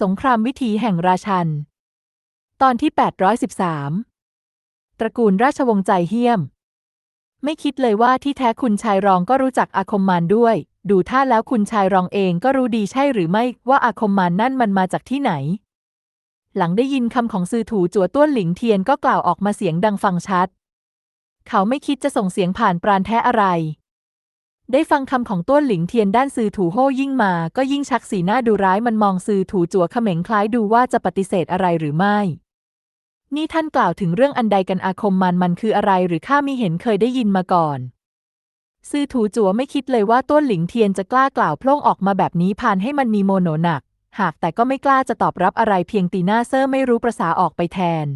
สงครามวิถีแห่งราชัน ตอนที่ 813 ตระกูลราชวงศ์ใจเฮี้ยม ไม่คิดเลยว่าที่แท้คุณชายรองก็รู้จักอาคมมานด้วย ดูท่าแล้วคุณชายรองเองก็รู้ดีใช่หรือไม่ว่าอาคมมานนั่นมันมาจากที่ไหน หลังได้ยินคำของซือถูจัวต้วนหลิงเทียนก็กล่าวออกมาเสียงดังฟังชัด เขาไม่คิดจะส่งเสียงผ่านปราณแท้อะไร ได้ฟังคำของต้วนหลิงเทียนด้านซือถูโฮยิ่งมา ก็ยิ่งชักสีหน้าดูร้ายมันมองซือถูจัวเขม็งคล้ายดูว่าจะปฏิเสธอะไรหรือไม่ นี่ท่านกล่าวถึงเรื่องอันใดกันอาคมมันมันคืออะไรหรือข้ามิเห็นเคยได้ยินมาก่อน ซือถูจัวไม่คิดเลยว่าต้วนหลิงเทียนจะกล้ากล่าวโพล่งออกมาแบบนี้พานให้มันมีโมโนหนัก หากแต่ก็ไม่กล้าจะตอบรับอะไรเพียงตีหน้าเซอร์ไม่รู้ประษาออกไปแทน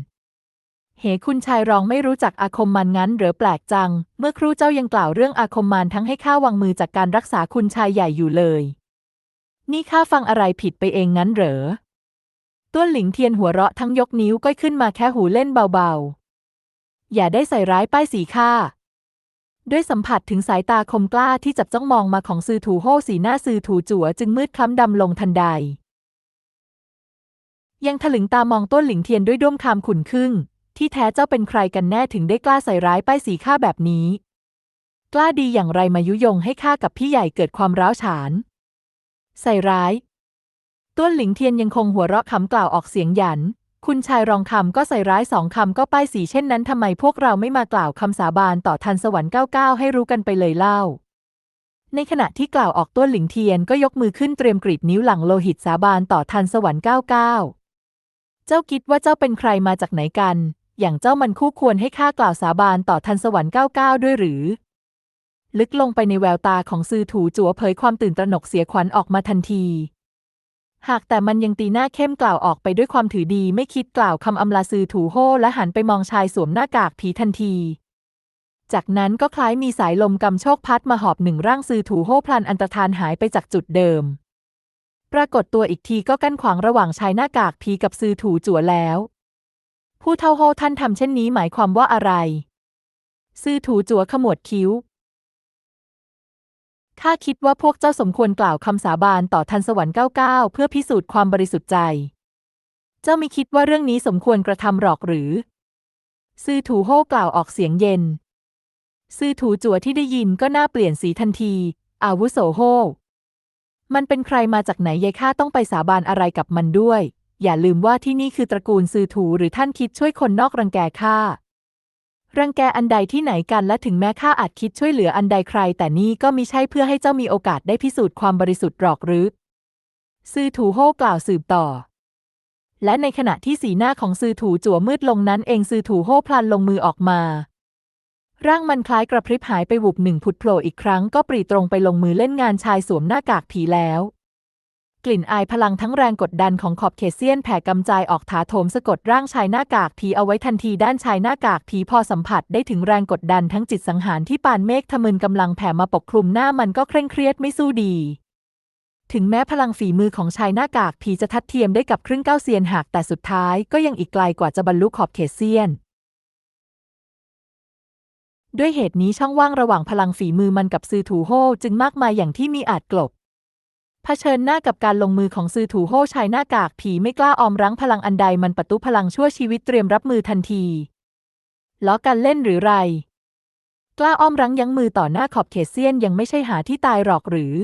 เหคุณชายรองไม่รู้จักอาคมมันงั้นหรือแปลกจัง เมื่อครู่เจ้ายังกล่าวเรื่องอาคมมันทั้งให้ข้าวางมือจากการรักษาคุณชายใหญ่อยู่เลย นี่ข้าฟังอะไรผิดไปเองงั้นเหรอต้วนหลิงเทียนหัวเราะทั้งยกนิ้วก้อยขึ้นมาแค่หูเล่นเบาๆ อย่าได้ใส่ร้ายป้ายสีข้าด้วยสัมผัสถึงสายตาคมกล้าที่จับจ้องมองมาของซือถูโฮสีหน้าซือถูจัวจึงมืดคล้ำดำลงทันใด ยังถลึงตามองต้นหลิงเทียนด้วยด้วมคามขุ่นขึ้น ที่แท้เจ้าเป็นใครกันแน่ถึงได้กล้าใส่ร้ายป้ายสีข้าแบบนี้ กล้าดีอย่างไรมายุยงให้ข้ากับพี่ใหญ่เกิดความร้าวฉาน ใส่ร้าย ต้วนหลิงเทียนยังคงหัวเราะขำกล่าวออกเสียงหยัน คุณชายรองคำก็ใส่ร้ายสองคำก็ป้ายสีเช่นนั้นทำไมพวกเราไม่มากล่าวคำสาบานต่อทันสวรรค์เก้าเก้าให้รู้กันไปเลยเล่า ในขณะที่กล่าวออกต้วนหลิงเทียนก็ยกมือขึ้นเตรียมกรีดนิ้วหลังโลหิตสาบานต่อทันสวรรค์เก้าเก้าเจ้าคิดว่าเจ้าเป็นใครมาจากไหนกัน อย่างเจ้ามันคู่ควรให้ข้ากล่าวสาบานต่อทันสวรรค์เก้าด้วยหรือ ลึกลงไปในแววตาของซือถูจัวเผยความตื่นตระหนกเสียขวัญออกมาทันที หากแต่มันยังตีหน้าเข้มกล่าวออกไปด้วยความถือดีไม่คิดกล่าวคำอำลาซือถูโฮและหันไปมองชายสวมหน้ากากผีทันทีจากนั้นก็คล้ายมีสายลมกำโชกพัดมาหอบหนึ่งร่างซือถูโฮพลันอันตรธานหายไปจากจุดเดิม ปรากฏตัวอีกทีก็กั้นขวางระหว่างชายหน้ากากผีกับซือถูจัวแล้ว ผู้เท่าโฮท่านทำเช่นนี้หมายความว่าอะไร ซื่อถูจัวขมวดคิ้ว ข้าคิดว่าพวกเจ้าสมควรกล่าวคำสาบานต่อทันสวรรค์เก้าเก้าเพื่อพิสูจน์ความบริสุทธิ์ใจ เจ้าไม่คิดว่าเรื่องนี้สมควรกระทำหรอกหรือ ซื่อถูโฮกล่าวออกเสียงเย็น ซื่อถูจัวที่ได้ยินก็หน้าเปลี่ยนสีทันที อาวุโสโฮมันเป็นใครมาจากไหนยายข้าต้องไปสาบานอะไรกับมันด้วย อย่าลืมว่าที่นี่คือตระกูลซือถูหรือท่านคิดช่วยคนนอกรังแกข้ารังแกอันใดที่ไหนกันและถึงแม้ข้าอาจคิดช่วยเหลืออันใดใคร แต่นี่ก็มิใช่เพื่อให้เจ้ามีโอกาสได้พิสูจน์ความบริสุทธิ์หรอกหรือซือถูโฮกล่าวสืบต่อ และในขณะที่สีหน้าของซือถูจั่วมืดลงนั้นเองซือถูโฮพลันลงมือออกมา ร่างมันคล้ายกระพริบหายไปวุบหนึ่งผุดโผล่อีกครั้งก็ปรีตรงไปลงมือเล่นงานชายสวมหน้ากากผีแล้ว กลิ่นอายพลังทั้งแรงกดดันของขอบเขตเซียนแผ่กำจายออกถาโถมสะกดร่างชายหน้ากากผีเอาไว้ทันทีด้านชายหน้ากากผีพอสัมผัสได้ถึงแรงกดดันทั้งจิตสังหารที่ปานเมฆทะมึนกำลังแผ่มาปกคลุมหน้ามันก็เคร่งเครียดไม่สู้ดี ถึงแม้พลังฝีมือของชายหน้ากากผีจะทัดเทียมได้กับครึ่งเก้าเซียนหากแต่สุดท้ายก็ยังอีกไกลกว่าจะบรรลุขอบเขตเซียนด้วยเหตุนี้ช่องว่างระหว่างพลังฝีมือมันกับซือถูโฮจึงมากมายอย่างที่มีอาจกลบ เผชิญหน้ากับการลงมือของซือถูโฮชายหน้ากากผีไม่กล้าออมรั้งพลังอันใดมันประตุพลังชั่วชีวิตเตรียมรับมือทันทีล้อกันเล่นหรือไร กล้าอ้อมรั้งยั้งมือต่อหน้าขอบเขตเซียนยังไม่ใช่หาที่ตายหรอกหรือ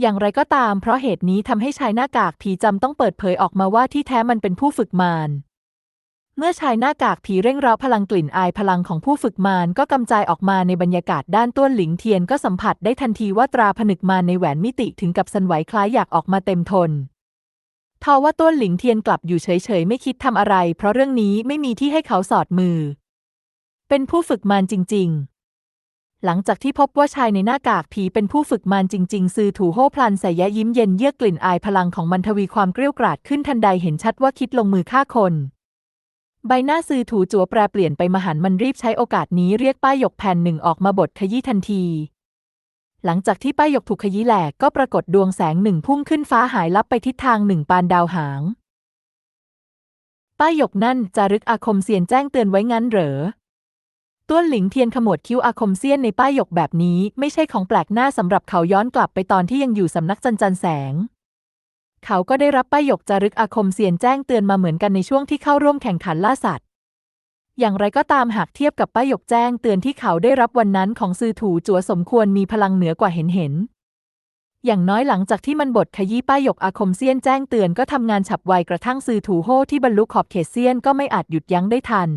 อย่างไรก็ตามเพราะเหตุนี้ทำให้ชายหน้ากากผีจำต้องเปิดเผยออกมาว่าที่แท้มันเป็นผู้ฝึกมาร เมื่อชายหน้ากากผีเร่งร้าพลังกลิ่นอายพลังของผู้ฝึกมารก็กำจายออกมาในบรรยากาศด้านต้วนหลิงเทียนก็สัมผัสได้ทันทีว่าตราผนึกมารในแหวนมิติถึงกับสันไหวคล้ายอยากออกมาเต็มทนทว่าต้วนหลิงเทียนกลับอยู่เฉยๆ ไม่คิดทำอะไร เพราะเรื่องนี้ไม่มีที่ให้เขาสอดมือ เป็นผู้ฝึกมารจริง ๆ หลังจากที่พบว่าชายในหน้ากากผีเป็นผู้ฝึกมารจริง ๆ ซือถูโฮพลันใส่ยะยิ้มเย็นเยือกกลิ่นอายพลังของมันทวีความเกรี้ยวกราดขึ้นทันใดเห็นชัดว่าคิดลงมือฆ่าคน ใบหน้าซือถูจัวแปรเปลี่ยนไปมหันมันรีบใช้โอกาสนี้เรียกป้ายหยกแผ่นหนึ่งออกมาบดขยี้ทันที หลังจากที่ป้ายหยกถูกขยี้แหลกก็ปรากฏดวงแสงหนึ่งพุ่งขึ้นฟ้าหายลับไปทิศทางหนึ่งปานดาวหาง ป้ายหยกนั่นจารึกอาคมเซียนแจ้งเตือนไว้งั้นเหรอต้วนหลิงเทียนขมวดคิ้วอาคมเซียนในป้ายหยกแบบนี้ ไม่ใช่ของแปลกหน้าสำหรับเขาย้อนกลับไปตอนที่ยังอยู่สำนักจันจันแสง เขาก็ได้รับป้ายหยกจารึกอาคมเซียนแจ้งเตือนมาเหมือนกันในช่วงที่เข้าร่วมแข่งขันล่าสัตว์ อย่างไรก็ตามหากเทียบกับป้ายหยกแจ้งเตือนที่เขาได้รับวันนั้นของซือถูจัวสมควรมีพลังเหนือกว่าเห็นเห็น อย่างน้อยหลังจากที่มันบทขยี้ป้ายหยกอาคมเซียนแจ้งเตือนก็ทำงานฉับไวกระทั่งซือถูโฮที่บรรลุขอบเขตเซียนก็ไม่อาจหยุดยั้งได้ทัน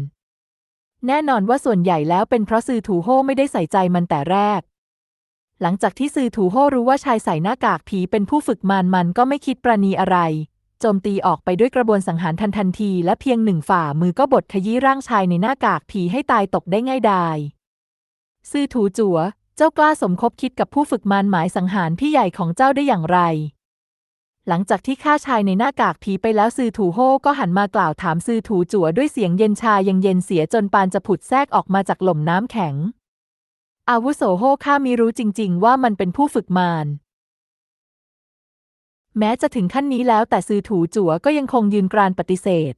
แน่นอนว่าส่วนใหญ่แล้วเป็นเพราะซือถูโฮไม่ได้ใส่ใจมันแต่แรก หลังจากที่ซือถูโฮรู้ว่าชายใส่หน้ากากผีเป็นผู้ฝึกมารมันก็ไม่คิดประนีอะไร โจมตีออกไปด้วยกระบวนสังหารทันทันที และเพียงหนึ่งฝ่ามือก็บดขยี้ร่างชายในหน้ากากผีให้ตายตกได้ง่ายดายซือถูจัวเจ้ากล้าสมคบคิดกับผู้ฝึกมารหมายสังหารพี่ใหญ่ของเจ้าได้อย่างไร หลังจากที่ฆ่าชายในหน้ากากผีไปแล้วซือถูโฮก็หันมากล่าวถามซือถูจัวด้วยเสียงเย็นชายังเย็นเสียจนปานจะผุดแทรกออกมาจากหล่มน้ำแข็ง อาวุโสโฮข้ามีรู้จริง ๆ ว่ามันเป็นผู้ฝึกมารแม้จะถึงขั้นนี้แล้วแต่ซือถูจั๋วก็ยังคงยืนกรานปฏิเสธ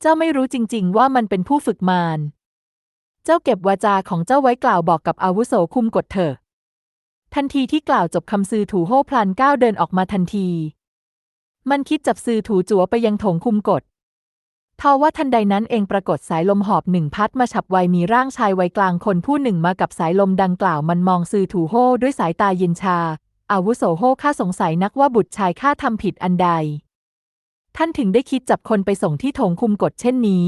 เจ้าไม่รู้จริง ๆ ว่ามันเป็นผู้ฝึกมาร เจ้าเก็บวาจาของเจ้าไว้กล่าวบอกกับอาวุโสคุมกฎเถอะ ทันทีที่กล่าวจบคำซือถูโฮพลันก้าวเดินออกมาทันที มันคิดจับซือถูจั๋วไปยังถงคุมกฎ ทว่าทันใดนั้นเองปรากฏสายลมหอบหนึ่งพัดมาฉับไวมีร่างชายวัยกลางคนผู้หนึ่งมากับสายลมดังกล่าวมันมองซือถูโฮด้วยสายตาเย็นชา อาวุโสโฮข้าสงสัยนักว่าบุตรชายข้าทำผิดอันใด ท่านถึงได้คิดจับคนไปส่งที่ถงคุมกฎเช่นนี้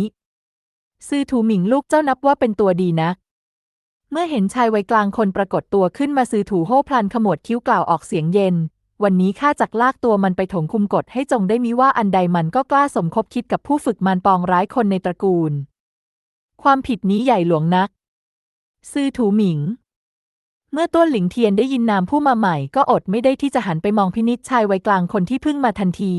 ซือถูหมิงลูกเจ้านับว่าเป็นตัวดีนักเมื่อเห็นชายวัยกลางคนปรากฏตัวขึ้นมาซือถูโฮพลันขมวดคิ้วกล่าวออกเสียงเย็น วันนี้ข้าจักลากตัวมันไปถงคุมกฎให้จงได้มิว่าอันใดมันก็กล้าสมคบคิดกับผู้ฝึกมันปองร้ายคนในตระกูล ความผิดนี้ใหญ่หลวงนัก ซื่อถูหมิง เมื่อต้วนหลิงเทียนได้ยินนามผู้มาใหม่ก็อดไม่ได้ที่จะหันไปมองพินิจชายวัยกลางคนที่เพิ่งมาทันที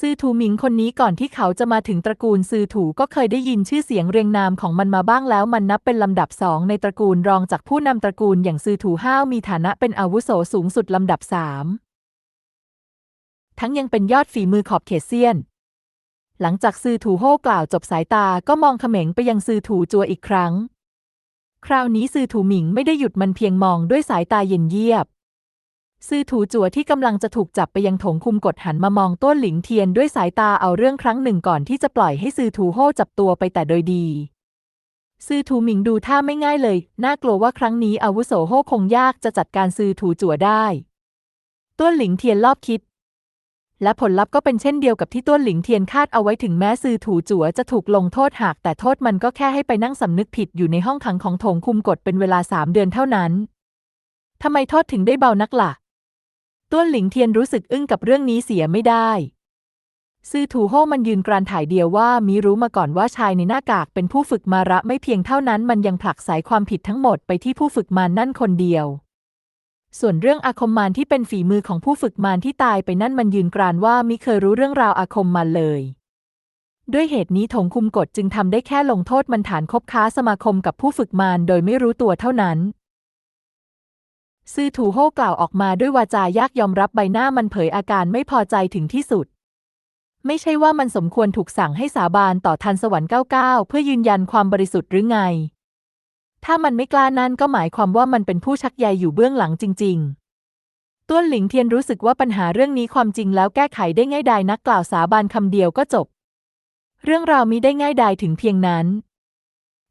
ซือถูหมิงคนนี้ก่อนที่เขาจะมาถึงตระกูลซือถูก็เคยได้ยินชื่อเสียงเรียงนามของมันมาบ้างแล้วมันนับเป็นลำดับสองในตระกูลรองจากผู้นำตระกูลอย่างซือถูห้าวมีฐานะเป็นอาวุโสสูงสุดลำดับสามทั้งยังเป็นยอดฝีมือขอบเขตเซียน หลังจากซือถูโฮ่กล่าวจบสายตาก็มองเขม็งไปยังซือถูจัวอีกครั้ง คราวนี้ซือถูหมิงไม่ได้หยุดมันเพียงมองด้วยสายตาเย็นเยียบ ซื่อถูจัวที่กำลังจะถูกจับไปยังถงคุมกดหันมามองต้นหลิงเทียนด้วยสายตาเอาเรื่องครั้งหนึ่งก่อนที่จะปล่อยให้ซื่อถูโฮ่จับตัวไปแต่โดยดีซื่อถูหมิงดูท่าไม่ง่ายเลย น่ากลัวว่าครั้งนี้อาวุโสโฮ่คงยากจะจัดการซื่อถูจัวได้ต้นหลิงเทียนรอบคิด และผลลัพธ์ก็เป็นเช่นเดียวกับที่ต้วนหลิงเทียนคาดเอาไว้ถึงแม้ซื่อถูจัวจะถูกลงโทษหาก แต่โทษมันก็แค่ให้ไปนั่งสำนึกผิดอยู่ในห้องขังของถงคุมกฎเป็นเวลาสามเดือนเท่านั้นทำไมโทษถึงได้เบานักละ่ะ ต้วนหลิงเทียนรู้สึกอึ้งกับเรื่องนี้เสียไม่ได้ซื่อถูโฮมันยืนกรานถ่ายเดียวว่ามีรู้มาก่อนว่าชายในหน้ากากเป็นผู้ฝึกมาระไม่เพียงเท่านั้นมันยังผลักสายความผิดทั้งหมดไปที่ผู้ฝึกมานั่นคนเดียว ส่วนเรื่องอาคมมารที่เป็นฝีมือของผู้ฝึกมารที่ตายไปนั่นมันยืนกรานว่ามิเคยรู้เรื่องราวอาคมมารเลย ด้วยเหตุนี้ถงคุมกฎจึงทำได้แค่ลงโทษมันฐานคบค้าสมาคมกับผู้ฝึกมารโดยไม่รู้ตัวเท่านั้น ซื่อถูโฮกล่าวออกมาด้วยวาจายากยอมรับใบหน้ามันเผยอาการไม่พอใจถึงที่สุด ไม่ใช่ว่ามันสมควรถูกสั่งให้สาบานต่อทันสวรรค์99 เพื่อยืนยันความบริสุทธิ์หรือไง ถ้ามันไม่กล้านั่นก็หมายความว่ามันเป็นผู้ชักใยอยู่เบื้องหลังจริง ๆ ต้วนหลิงเทียนรู้สึกว่าปัญหาเรื่องนี้ความจริงแล้วแก้ไขได้ง่ายดายนักกล่าวสาบานคำเดียวก็จบ เรื่องราวมิได้ง่ายดายถึงเพียงนั้น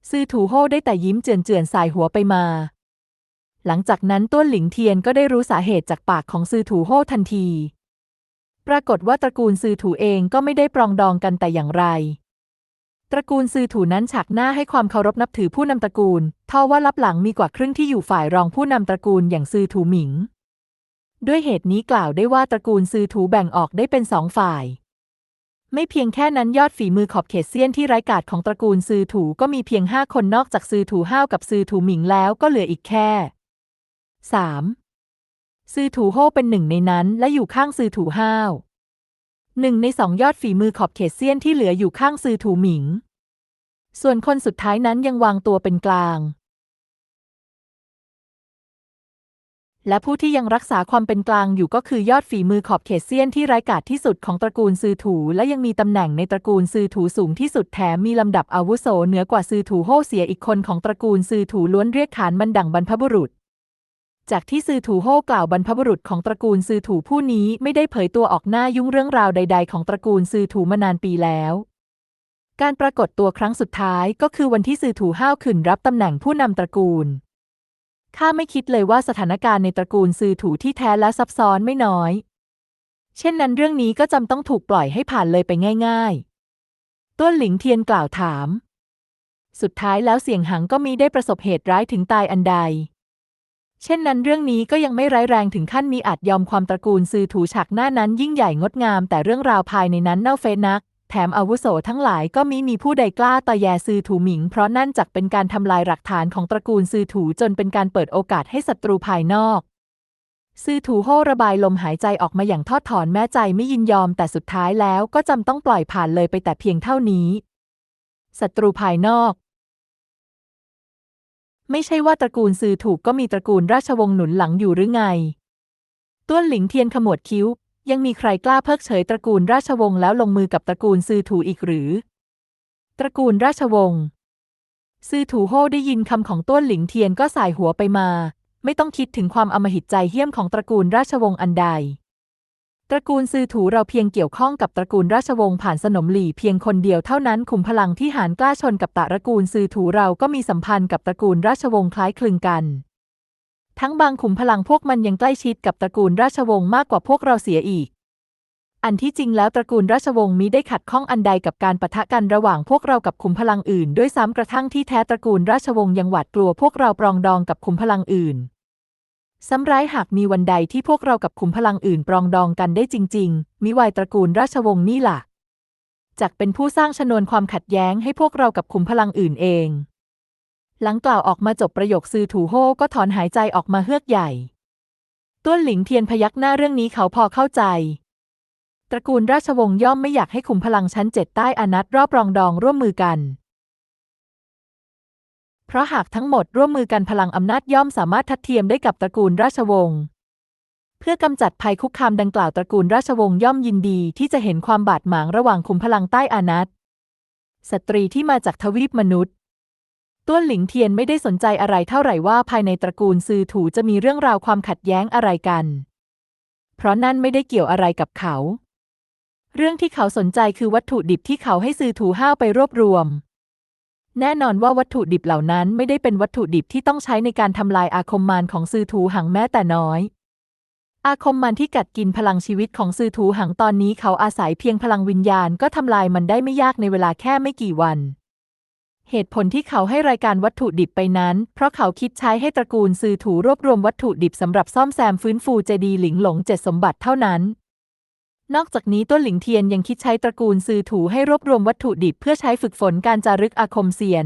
ซื่อถูโฮได้แต่ยิ้มเจือนๆสายหัวไปมา หลังจากนั้นต้วนหลิงเทียนก็ได้รู้สาเหตุจากปากของซือถูโฮ่ทันที ปรากฏว่าตระกูลซือถูเองก็ไม่ได้ปรองดองกันแต่อย่างไร ตระกูลซือถูนั้นฉากหน้าให้ความเคารพนับถือผู้นำตระกูลเท่าว่าลับหลังมีกว่าครึ่งที่อยู่ฝ่ายรองผู้นำตระกูลอย่างซือถูหมิง ด้วยเหตุนี้กล่าวได้ว่าตระกูลซือถูแบ่งออกได้เป็นสองฝ่ายไม่เพียงแค่นั้นยอดฝีมือขอบเขตเซียนที่ไร้กาจของตระกูลซือถูก็มีเพียงห้าคนนอกจากซือถูห้าวกับซือถูหมิงแล้วก็เหลืออีกแค่ สามซือถูโฮเป็นหนึ่งในนั้นและอยู่ข้างซือถูห้าวหนึ่งในสองยอดฝีมือขอบเขตเซียนที่เหลืออยู่ข้างซือถูหมิง ส่วนคนสุดท้ายนั้นยังวางตัวเป็นกลาง และผู้ที่ยังรักษาความเป็นกลางอยู่ก็คือยอดฝีมือขอบเขตเซียนที่ไร้กาจที่สุดของตระกูลซือถูและยังมีตำแหน่งในตระกูลซือถูสูงที่สุดแถมมีลำดับอาวุโสเหนือกว่าซือถูโฮเสียอีกคนของตระกูลซือถูล้วนเรียกขานมันดังบรรพบุรุษ จากที่ซือถูโฮ่กล่าวบรรพบุรุษของตระกูลซือถูผู้นี้ไม่ได้เผยตัวออกหน้ายุ่งเรื่องราวใด ๆ ของตระกูลซือถูมานานปีแล้ว การปรากฏตัวครั้งสุดท้ายก็คือวันที่ซือถูห้าวขึ้นรับตำแหน่งผู้นำตระกูลข้าไม่คิดเลยว่าสถานการณ์ในตระกูลซือถูที่แท้และซับซ้อนไม่น้อย เช่นนั้นเรื่องนี้ก็จำต้องถูกปล่อยให้ผ่านเลยไปง่าย ๆ ต้วนหลิงเทียนกล่าวถาม สุดท้ายแล้วเสียงหังก็มีได้ประสบเหตุร้ายถึงตายอันใด เช่นนั้นเรื่องนี้ก็ยังไม่ร้ายแรงถึงขั้นมีอาจยอมความตระกูลซือถูฉากหน้านั้นยิ่งใหญ่งดงาม แต่เรื่องราวภายในนั้นเน่าเฟะนัก แถมอาวุโสทั้งหลายก็มิมีผู้ใดกล้าต่อแยซือถูหมิง เพราะนั่นจักเป็นการทำลายหลักฐานของตระกูลซือถูจนเป็นการเปิดโอกาสให้ศัตรูภายนอกซือถูโห่ระบายลมหายใจออกมาอย่างทอดถอนแม้ใจไม่ยินยอมแต่สุดท้ายแล้วก็จำต้องปล่อยผ่านเลยไปแต่เพียงเท่านี้ศัตรูภายนอก ไม่ใช่ว่าตระกูลซือถูกก็มีตระกูลราชวงศ์หนุนหลังอยู่หรือไง ต้วนหลิงเทียนขมวดคิ้ว ยังมีใครกล้าเพิกเฉยตระกูลราชวงศ์แล้วลงมือกับตระกูลซือถูอีกหรือ ตระกูลราชวงศ์ซือถูโฮได้ยินคำของต้วนหลิงเทียนก็สายหัวไปมา ไม่ต้องคิดถึงความอมหิตใจเหี้ยมของตระกูลราชวงศ์อันใด ตระกูลซือถูเราเพียงเกี่ยวข้องกับตระกูลราชวงศ์ผ่านสนมหลี่เพียงคนเดียวเท่านั้นขุมพลังที่หารกล้าชนกับตระกูลซือถูเราก็มีสัมพันธ์กับตระกูลราชวงศ์คล้ายคลึงกัน ทั้งบางขุมพลังพวกมันยังใกล้ชิดกับตระกูลราชวงศ์มากกว่าพวกเราเสียอีก อันที่จริงแล้วตระกูลราชวงศ์มิได้ขัดข้องอันใดกับการปะทะกันระหว่างพวกเรากับขุมพลังอื่น ด้วยซ้ำกระทั่งที่แท้ตระกูลราชวงศ์ยังหวาดกลัวพวกเราปรองดองกับขุมพลังอื่น ซ้ำร้ายหากมีวันใดที่พวกเรากับขุมพลังอื่นปรองดองกันได้จริง ๆ มิวายตระกูลราชวงศ์นี่ล่ะจักเป็นผู้สร้างชนวนความขัดแย้งให้พวกเรากับขุมพลังอื่นเอง หลังกล่าวออกมาจบประโยคซือถูโฮก็ถอนหายใจออกมาเฮือกใหญ่ ต้วนหลิงเทียนพยักหน้าเรื่องนี้เขาพอเข้าใจ ตระกูลราชวงศ์ย่อมไม่อยากให้ขุมพลังชั้นเจ็ดใต้อนัตรอบรองดองร่วมมือกัน เพราะหากทั้งหมดร่วมมือกันพลังอำนาจย่อมสามารถทัดเทียมได้กับตระกูลราชวงศ์เพื่อกำจัดภัยคุกคามดังกล่าวตระกูลราชวงศ์ย่อมยินดีที่จะเห็นความบาดหมางระหว่างขุมพลังใต้อานัตสตรีที่มาจากทวีปมนุษย์ ต้วนหลิงเทียนไม่ได้สนใจอะไรเท่าไหร่ว่าภายในตระกูลซือถูจะมีเรื่องราวความขัดแย้งอะไรกัน เพราะนั่นไม่ได้เกี่ยวอะไรกับเขา เรื่องที่เขาสนใจคือวัตถุดิบที่เขาให้ซือถูห้าวไปรวบรวม แน่นอนว่าวัตถุดิบเหล่านั้นไม่ได้เป็นวัตถุดิบที่ต้องใช้ในการทำลายอาคมมารของซือถูหังแม้แต่น้อย อาคมมารที่กัดกินพลังชีวิตของซือถูหังตอนนี้เขาอาศัยเพียงพลังวิญญาณก็ทำลายมันได้ไม่ยากในเวลาแค่ไม่กี่วัน เหตุผลที่เขาให้รายการวัตถุดิบไปนั้น เพราะเขาคิดใช้ให้ตระกูลซือถูรวบรวมวัตถุดิบสำหรับซ่อมแซมฟื้นฟูเจดีหลิงหลงเจ็ดสมบัติเท่านั้น นอกจากนี้ต้นหลิงเทียนยังคิดใช้ตระกูลซือถูให้รวบรวมวัตถุดิบเพื่อใช้ฝึกฝนการจารึกอาคมเซียน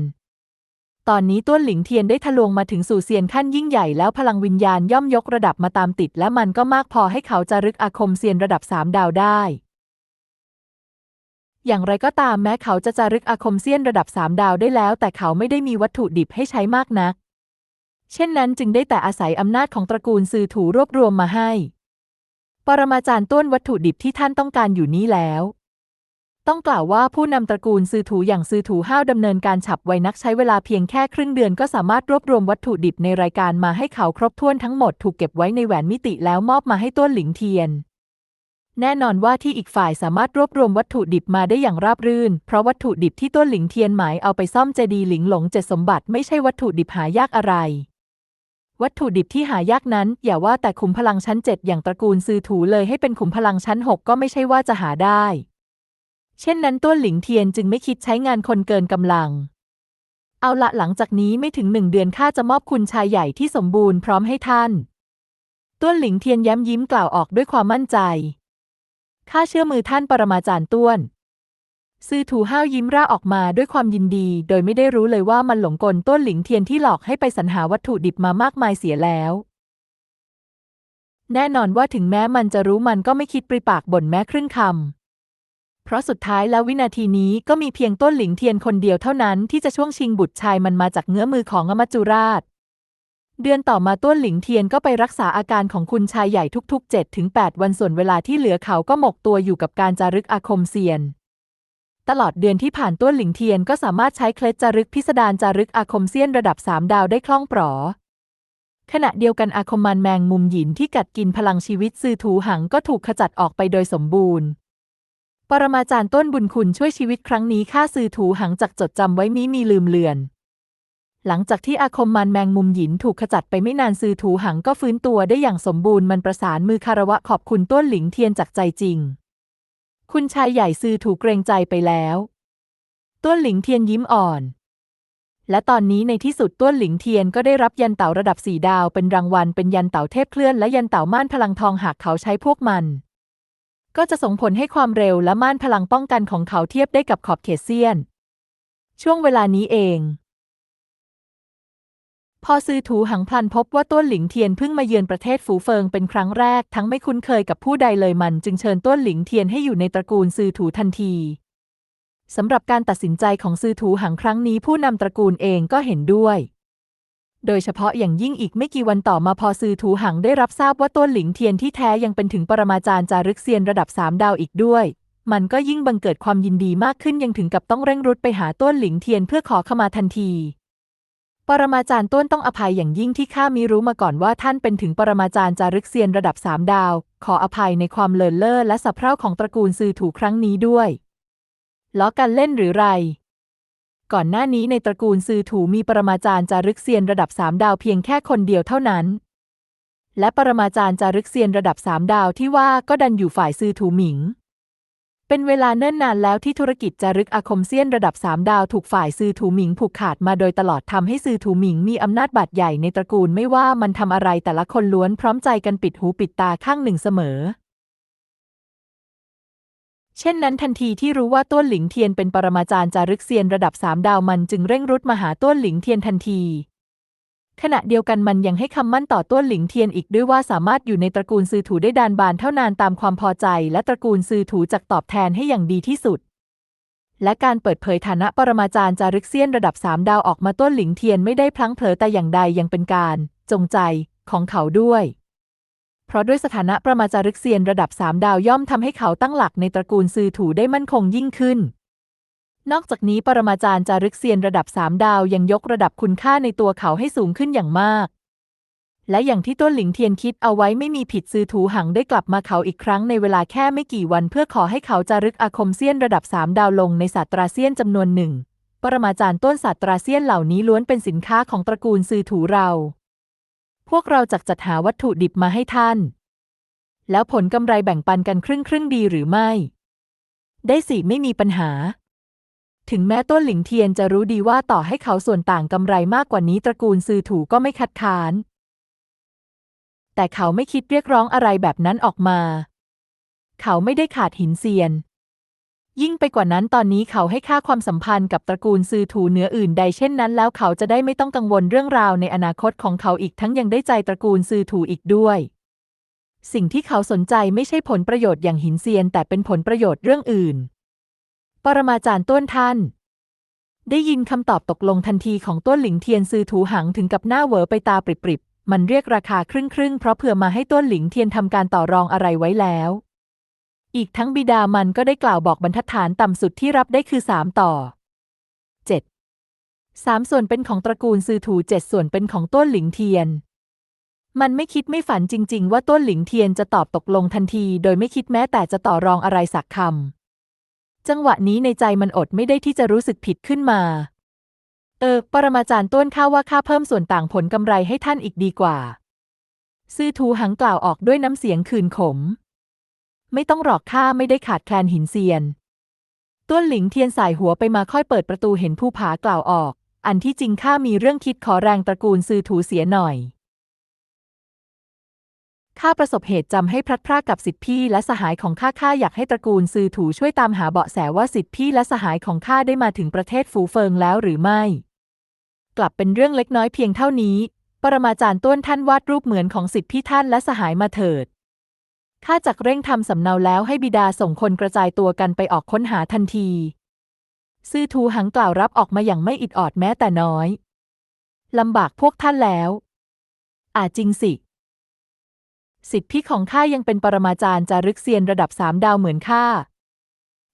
ตอนนี้ต้นหลิงเทียนได้ทะลวงมาถึงสู่เซียนขั้นยิ่งใหญ่แล้วพลังวิญญาณย่อมยกระดับมาตามติด และมันก็มากพอให้เขาจารึกอาคมเซียนระดับสามดาวได้ อย่างไรก็ตามแม้เขาจะจารึกอาคมเซียนระดับสามดาวได้แล้ว แต่เขาไม่ได้มีวัตถุดิบให้ใช้มากนัก เช่นนั้นจึงได้แต่อาศัยอำนาจของตระกูลซือถูรวบรวมมาให้ ปรมาจารย์ต้วนวัตถุดิบที่ท่านต้องการอยู่นี้แล้ว ต้องกล่าวว่าผู้นำตระกูลซือถูอย่างซือถูห้าวดำเนินการฉับไวนักใช้เวลาเพียงแค่ครึ่งเดือนก็สามารถรวบรวมวัตถุดิบในรายการมาให้เขาครบถ้วนทั้งหมดถูกเก็บไว้ในแหวนมิติแล้วมอบมาให้ต้วนหลิงเทียนแน่นอนว่าที่อีกฝ่ายสามารถรวบรวมวัตถุดิบมาได้อย่างราบรื่น เพราะวัตถุดิบที่ต้วนหลิงเทียนหมายเอาไปซ่อมเจดีหลิงหลงเจ็ดสมบัติไม่ใช่วัตถุดิบหายากอะไร วัตถุดิบที่หายากนั้น อย่าว่าแต่ขุมพลังชั้นเจ็ดอย่างตระกูลซือถูเลยให้เป็นขุมพลังชั้นหกก็ไม่ใช่ว่าจะหาได้ เช่นนั้นต้วนหลิงเทียนจึงไม่คิดใช้งานคนเกินกำลัง เอาละหลังจากนี้ไม่ถึงหนึ่งเดือนข้าจะมอบคุณชายใหญ่ที่สมบูรณ์พร้อมให้ท่านต้วนหลิงเทียนย้ำยิ้มกล่าวออกด้วยความมั่นใจข้าเชื่อมือท่านปรมาจารย์ต้วน ซือถูห้าวยิ้มร่าออกมาด้วยความยินดี โดยไม่ได้รู้เลยว่ามันหลงกลต้นหลิงเทียนที่หลอกให้ไปสรรหาวัตถุดิบมามากมายเสียแล้ว แน่นอนว่าถึงแม้มันจะรู้มันก็ไม่คิดปริปากบ่นแม้ครึ่งคำเพราะสุดท้ายแล้ววินาทีนี้ก็มีเพียงต้นหลิงเทียนคนเดียวเท่านั้นที่จะช่วงชิงบุตรชายมันมาจากเงื้อมือของอมจจุราช เดือนต่อมาต้นหลิงเทียนก็ไปรักษาอาการของคุณชายใหญ่ทุกๆ7ถึง8วันส่วนเวลาที่เหลือเขาก็หมกตัวอยู่กับการจารึกอาคมเซียน ตลอดเดือนที่ผ่านต้นหลิงเทียนก็สามารถใช้เคล็ดจารึกพิสดารจารึกอาคมเซียนระดับสามดาวได้คล่องปลอขณะเดียวกันอาคมมันแมงมุมหยินที่กัดกินพลังชีวิตซือถูหังก็ถูกขจัดออกไปโดยสมบูรณ์ ปรมาจารย์ต้นบุญคุณช่วยชีวิตครั้งนี้ข้าซือถูหังจักจดจำไว้มิมีลืมเลือน หลังจากที่อาคมมันแมงมุมหยินถูกขจัดไปไม่นานซือถูหังก็ฟื้นตัวได้อย่างสมบูรณ์มันประสานมือคารวะขอบคุณต้นหลิงเทียนจากใจจริง คุณชายใหญ่ซือถูกเกรงใจไปแล้ว ต้วนหลิงเทียนยิ้มอ่อน และตอนนี้ในที่สุดต้วนหลิงเทียนก็ได้รับยันเต่าระดับสี่ดาวเป็นรางวัลเป็นยันเต่าเทพเคลื่อนและยันเต่าม่านพลังทองหากเขาใช้พวกมัน ก็จะส่งผลให้ความเร็วและม่านพลังป้องกันของเขาเทียบได้กับขอบเขตเซียน ช่วงเวลานี้เอง พอซือถูหังพลันพบว่าต้วนหลิงเทียนเพิ่งมาเยือนประเทศฝูเฟิงเป็นครั้งแรก ทั้งไม่คุ้นเคยกับผู้ใดเลยมัน จึงเชิญต้วนหลิงเทียนให้อยู่ในตระกูลซือถูทันทีสำหรับการตัดสินใจของซือถูหังครั้งนี้ผู้นำตระกูลเองก็เห็นด้วย โดยเฉพาะอย่างยิ่งอีกไม่กี่วันต่อมาพอซือถูหังได้รับทราบว่าต้นหลิงเทียนที่แท้ยังเป็นถึงปรมาจารย์จารึกเซียนระดับสามดาวอีกด้วย มันก็ยิ่งบังเกิดความยินดีมากขึ้นยังถึงกับต้องเร่งรุดไปหาต้นหลิงเทียนเพื่อขอขมาทันที ปรมาจารย์ต้นต้องอภัยอย่างยิ่งที่ข้ามิรู้มาก่อนว่าท่านเป็นถึงปรมาจารย์จารึกเซียนระดับสามดาว ขออภัยในความเลินเล่อและสะเพร่าของตระกูลซือถูครั้งนี้ด้วยล้อกันเล่นหรือไร ก่อนหน้านี้ในตระกูลซือถูมีปรมาจารย์จารึกเซียนระดับสามดาวเพียงแค่คนเดียวเท่านั้น และปรมาจารย์จารึกเซียนระดับสามดาวที่ว่าก็ดันอยู่ฝ่ายซือถูหมิง เป็นเวลาเนิ่นนานแล้วที่ธุรกิจจารึกอาคมเซียนระดับสามดาวถูกฝ่ายซือถูหมิงผูกขาดมาโดยตลอดทำให้ซือถูหมิงมีอำนาจบาดใหญ่ในตระกูลไม่ว่ามันทำอะไรแต่ละคนล้วนพร้อมใจกันปิดหูปิดตาข้างหนึ่งเสมอ เช่นนั้นทันทีที่รู้ว่าต้วนหลิงเทียนเป็นปรมาจารย์จารึกเซียนระดับสามดาวมันจึงเร่งรุดมาหาต้วนหลิงเทียนทันที ขณะเดียวกันมันยังให้คำมั่นต่อต้วนหลิงเทียนอีกด้วยว่าสามารถอยู่ในตระกูลซือถูได้ดานบานเท่านานตามความพอใจ และตระกูลซือถูจักตอบแทนให้อย่างดีที่สุด และการเปิดเผยฐานะปรมาจารย์จารึกเซียนระดับสามดาวออกมาต้นหลิงเทียนไม่ได้พลั้งเผลอแต่อย่างใดยังเป็นการ จงใจของเขาด้วย เพราะด้วยสถานะประมาจารึกเซียนระดับสามดาวย่อมทำให้เขาตั้งหลักในตระกูลซือถูได้มั่นคงยิ่งขึ้น นอกจากนี้ปรมาจารย์จารึกเซียนระดับสามดาวยังยกระดับคุณค่าในตัวเขาให้สูงขึ้นอย่างมาก และอย่างที่ต้นหลิงเทียนคิดเอาไว้ไม่มีผิดซือถูหังได้กลับมาเขาอีกครั้งในเวลาแค่ไม่กี่วัน เพื่อขอให้เขาจารึกอาคมเซียนระดับสามดาวลงในศาสตราเซียนจำนวนหนึ่ง ปรมาจารย์ต้นศาสตราเซียนเหล่านี้ล้วนเป็นสินค้าของตระกูลซือถูเรา พวกเราจักจัดหาวัตถุดิบมาให้ท่าน แล้วผลกำไรแบ่งปันกันครึ่งครึ่งดีหรือไม่ ได้สิไม่มีปัญหา ถึงแม้ต้นหลิงเทียนจะรู้ดีว่าต่อให้เขาส่วนต่างกำไรมากกว่านี้ตระกูลซือถูก็ไม่คัดค้าน แต่เขาไม่คิดเรียกร้องอะไรแบบนั้นออกมา เขาไม่ได้ขาดหินเซียน ยิ่งไปกว่านั้นตอนนี้เขาให้ค่าความสัมพันธ์กับตระกูลซือถูเหนืออื่นใดเช่นนั้นแล้วเขาจะได้ไม่ต้องกังวลเรื่องราวในอนาคตของเขาอีกทั้งยังได้ใจตระกูลซือถูอีกด้วย สิ่งที่เขาสนใจไม่ใช่ผลประโยชน์อย่างหินเซียน แต่เป็นผลประโยชน์เรื่องอื่น ปรมาจารย์ต้นท่าน ได้ยินคำตอบตกลงทันทีของต้นหลิงเทียนซือถูหังถึงกับหน้าเหวอไปตาปริบๆ มันเรียกราคาครึ่งครึ่งเพราะเผื่อมาให้ต้นหลิงเทียนทำการต่อรองอะไรไว้แล้ว อีกทั้งบิดามันก็ได้กล่าวบอกบรรทัดฐานต่ำสุดที่รับได้คือสามต่อเจ็ดสามส่วนเป็นของตระกูลซือถูเจ็ดส่วนเป็นของต้นหลิงเทียนมันไม่คิดไม่ฝันจริง ๆ ว่าต้นหลิงเทียนจะตอบตกลงทันที โดยไม่คิดแม้แต่จะต่อรองอะไรสักคำ จังหวะนี้ในใจมันอดไม่ได้ที่จะรู้สึกผิดขึ้นมา เออ ปรมาจารย์ต้นข้าว่าข้าเพิ่มส่วนต่างผลกำไรให้ท่านอีกดีกว่า ซื่อทูหังกล่าวออกด้วยน้ำเสียงคืนขม ไม่ต้องหรอกข้าไม่ได้ขาดแคลนหินเซียน ต้วนหลิงเทียนสายหัวไปมาค่อยเปิดประตูเห็นผู้ผากล่าวออก อันที่จริงข้ามีเรื่องคิดขอแรงตระกูลซื่อถูเสียหน่อย ข้าประสบเหตุจำให้พลัดพรากกับสิทธิพี่และสหายของข้าข้าอยากให้ตระกูลซือถูช่วยตามหาเบาะแสว่าสิทธิพี่และสหายของข้าได้มาถึงประเทศฟูเฟิงแล้วหรือไม่ กลับเป็นเรื่องเล็กน้อยเพียงเท่านี้ ปรมาจารย์ต้นท่านวาดรูปเหมือนของสิทธิพี่ท่านและสหายมาเถิดข้าจักเร่งทำสำเนาแล้วให้บิดาส่งคนกระจายตัวกันไปออกค้นหาทันทีซื่อทูหังกล่าวรับออกมาอย่างไม่อิดออดแม้แต่น้อยลำบากพวกท่านแล้วอาจจริงสิ สิทธิพี่ของข้ายังเป็นปรมาจารย์จารึกเซียนระดับสามดาวเหมือนข้า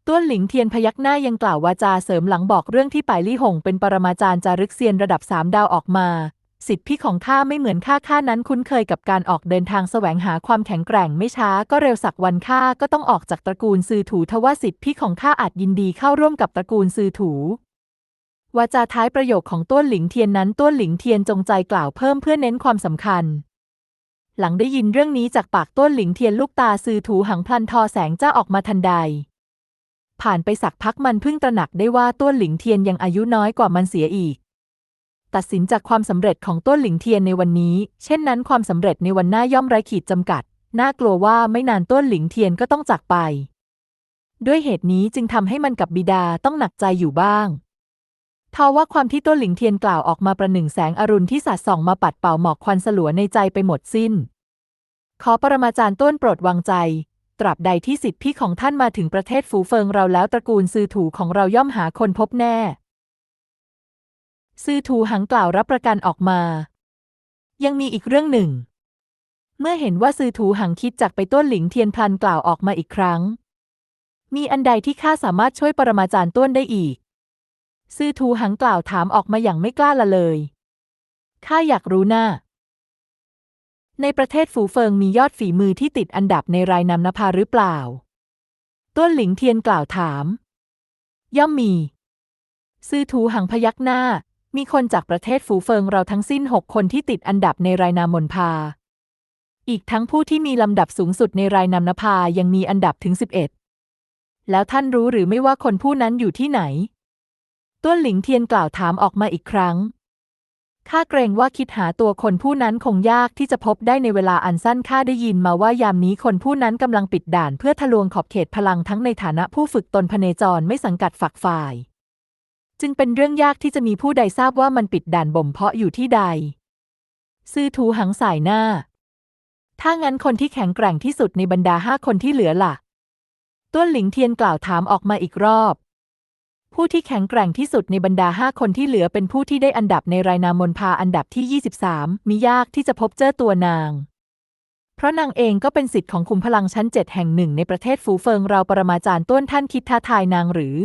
ต้วนหลิงเทียนพยักหน้ายังกล่าววาจาเสริมหลังบอกเรื่องที่ป่ายลี่หงเป็นปรมาจารย์จารึกเซียนระดับสามดาวออกมา สิทธิพี่ของข้าไม่เหมือนข้าข้านั้นคุ้นเคยกับการออกเดินทางแสวงหาความแข็งแกร่งไม่ช้าก็เร็วสักวันข้าก็ต้องออกจากตระกูลซือถูทว่าสิทธิพี่ของข้าอาจยินดีเข้าร่วมกับตระกูลซือถูวาจาท้ายประโยคของต้วนหลิงเทียนนั้นต้วนหลิงเทียนจงใจกล่าวเพิ่มเพื่อเน้นความสำคัญ หลังได้ยินเรื่องนี้จากปากต้นหลิงเทียนลูกตาซือถูหังพลันทอแสงเจ้าออกมาทันใด ผ่านไปสักพักมันเพิ่งตระหนักได้ว่าต้นหลิงเทียนยังอายุน้อยกว่ามันเสียอีก ตัดสินจากความสำเร็จของต้นหลิงเทียนในวันนี้ เช่นนั้นความสำเร็จในวันหน้าย่อมไร้ขีดจำกัด น่ากลัวว่าไม่นานต้นหลิงเทียนก็ต้องจากไป ด้วยเหตุนี้จึงทำให้มันกับบิดาต้องหนักใจอยู่บ้างทว่าความที่ต้นหลิงเทียนกล่าวออกมาประหนึ่งแสงอรุณที่สาดส่องมาปัดเป่าหมอกควันสลัวในใจไปหมดสิ้น ขอปรมาจารย์ต้นโปรดวางใจ ตราบใดที่สิทธิพี่ของท่านมาถึงประเทศฝูเฟิงเราแล้วตระกูลซือถูของเราย่อมหาคนพบแน่ซือถูหังกล่าวรับประกันออกมา ยังมีอีกเรื่องหนึ่ง เมื่อเห็นว่าซือถูหังคิดจากไปต้นหลิงเทียนพลันกล่าวออกมาอีกครั้ง มีอันใดที่ข้าสามารถช่วยปรมาจารย์ต้นได้อีกซือทูหังกล่าวถามออกมาอย่างไม่กล้าละเลยข้าอยากรู้หน้า ในประเทศฝูเฟิงมียอดฝีมือที่ติดอันดับในรายนำนภาหรือเปล่า ต้นหลิงเทียนกล่าวถาม ย่อมมี ซื่อทูหังพยักหน้า มีคนจากประเทศฝูเฟิงเราทั้งสิ้นหกคนที่ติดอันดับในรายนามมนพา อีกทั้งผู้ที่มีลำดับสูงสุดในรายนำนภายังมีอันดับถึงสิบเอ็ดแล้วท่านรู้หรือไม่ว่าคนผู้นั้นอยู่ที่ไหน ต้วนหลิงเทียนกล่าวถามออกมาอีกครั้ง ข้าเกรงว่าคิดหาตัวคนผู้นั้นคงยากที่จะพบได้ในเวลาอันสั้นข้าได้ยินมาว่ายามนี้คนผู้นั้นกำลังปิดด่านเพื่อทะลวงขอบเขตพลังทั้งในฐานะผู้ฝึกตนพเนจรไม่สังกัดฝักฝ่าย จึงเป็นเรื่องยากที่จะมีผู้ใดทราบว่ามันปิดด่านบ่มเพาะอยู่ที่ใด ซื่อทูหังสายหน้า ถ้างั้นคนที่แข็งแกร่งที่สุดในบรรดาห้าคนที่เหลือล่ะ ต้วนหลิงเทียนกล่าวถามออกมาอีกรอบ ผู้ที่แข็งแกร่งที่สุดในบรรดาห้าคนที่เหลือเป็นผู้ที่ได้อันดับในรายนามมนพาอันดับที่ 23 มียากที่จะพบเจอตัวนาง เพราะนางเองก็เป็นสิทธิ์ของคุมพลังชั้นเจ็ดแห่งหนึ่งในประเทศฟูเฟิงเราปรมาจารย์ต้วนท่านคิดท้าทายนางหรือ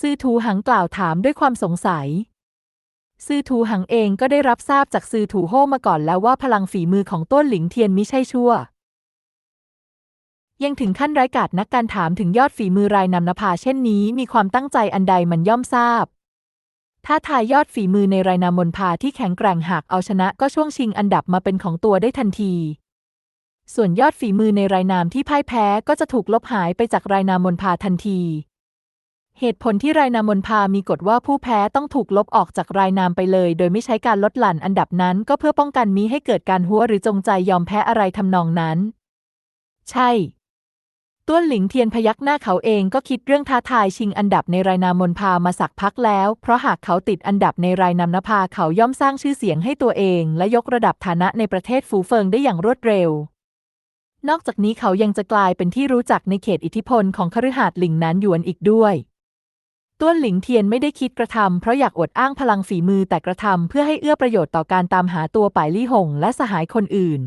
ซื่อทูหังกล่าวถามด้วยความสงสัย ซื่อทูหังเองก็ได้รับทราบจากซื่อถูโฮมาก่อนแล้วว่าพลังฝีมือของต้นหลิงเทียนมิใช่ชั่ว ยังถึงขั้นไร้กาจนักการถามถึงยอดฝีมือรายนำนภาเช่นนี้มีความตั้งใจอันใดมันย่อมทราบถ้าทายยอดฝีมือในรายนามนพาที่แข็งแกร่งหากเอาชนะก็ช่วงชิงอันดับมาเป็นของตัวได้ทันที ส่วนยอดฝีมือในรายนามที่พ่ายแพ้ก็จะถูกลบหายไปจากรายนามนพาทันที เหตุผลที่รายนามมนพามีกฎว่าผู้แพ้ต้องถูกลบออกจากรายนามไปเลย โดยไม่ใช้การลดหลั่นอันดับนั้นก็เพื่อป้องกันมิให้เกิดการหัวหรือจงใจยอมแพ้อะไรทำนองนั้น ใช่ ต้วนหลิงเทียนพยักหน้าเขาเองก็คิดเรื่องท้าทายชิงอันดับในรายนามมนพามาสักพักแล้ว เพราะหากเขาติดอันดับในรายนามนภาเขาย่อมสร้างชื่อเสียงให้ตัวเอง และยกระดับฐานะในประเทศฟูเฟิงได้อย่างรวดเร็ว นอกจากนี้เขายังจะกลายเป็นที่รู้จักในเขตอิทธิพลของคฤหาสน์หลิงนันหยวนอีกด้วยต้วนหลิงเทียนไม่ได้คิดกระทำเพราะอยากอวดอ้างพลังฝีมือแต่กระทำเพื่อให้เอื้อประโยชน์ต่อการตามหาตัวป่ายลี่หงและสหายคนอื่น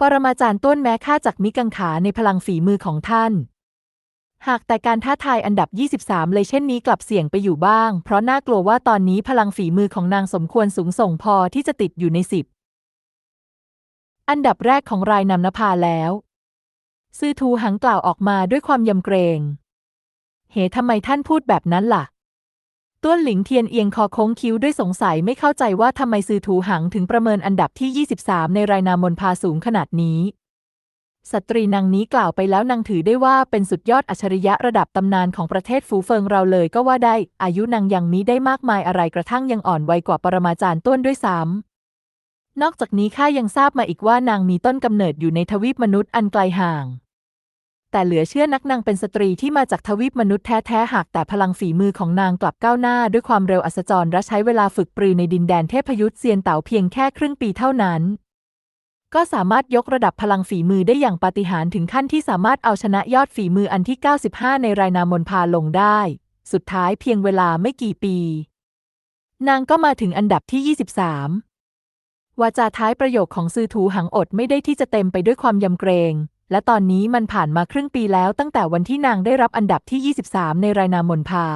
ปรมาจารย์ต้นแม้ค่าจากมิกังขาในพลังฝีมือของท่าน หากแต่การท้าทายอันดับ 23 เลยเช่นนี้กลับเสี่ยงไปอยู่บ้าง เพราะน่ากลัวว่าตอนนี้พลังฝีมือของนางสมควรสูงส่งพอที่จะติดอยู่ในสิบอันดับแรกของรายนำนภาแล้ว ซื่อทูหังกล่าวออกมาด้วยความยำเกรง เหตุทำไมท่านพูดแบบนั้นล่ะ ต้วนหลิงเทียนเอียงคอโค้งคิ้วด้วยสงสัยไม่เข้าใจว่าทำไมซื่อทูหังถึงประเมินอันดับที่ 23 ในรายนามมนพาสูงขนาดนี้ สตรีนางนี้กล่าวไปแล้วนางถือได้ว่าเป็นสุดยอดอัจฉริยะระดับตำนานของประเทศฟูเฟิงเราเลยก็ว่าได้ อายุนางยังมิได้มากมายอะไรกระทั่งยังอ่อนวัยกว่าปรมาจารย์ต้นด้วยซ้ำนอกจากนี้ข้ายังทราบมาอีกว่านางมีต้นกำเนิดอยู่ในทวีปมนุษย์อันไกลห่าง แต่เหลือเชื่อนักนางเป็นสตรีที่มาจากทวีปมนุษย์แท้ๆหากแต่พลังฝีมือของนางกลับก้าวหน้า ด้วยความเร็วอัศจรรย์และใช้เวลาฝึกปรือในดินแดนเทพยุทธเซียนเต๋าเพียงแค่ครึ่งปีเท่านั้น ก็สามารถยกระดับพลังฝีมือได้อย่างปาฏิหาริย์ถึงขั้นที่สามารถเอาชนะยอดฝีมืออันที่ 95 ในรายนามนพาลงได้ สุดท้ายเพียงเวลาไม่กี่ปี นางก็มาถึงอันดับที่ 23วาจาท้ายประโยคของซือถูหังอดไม่ได้ที่จะเต็มไปด้วยความยำเกรง และตอนนี้มันผ่านมาครึ่งปีแล้วตั้งแต่วันที่นางได้รับอันดับที่ 23 ในรายนามมนพา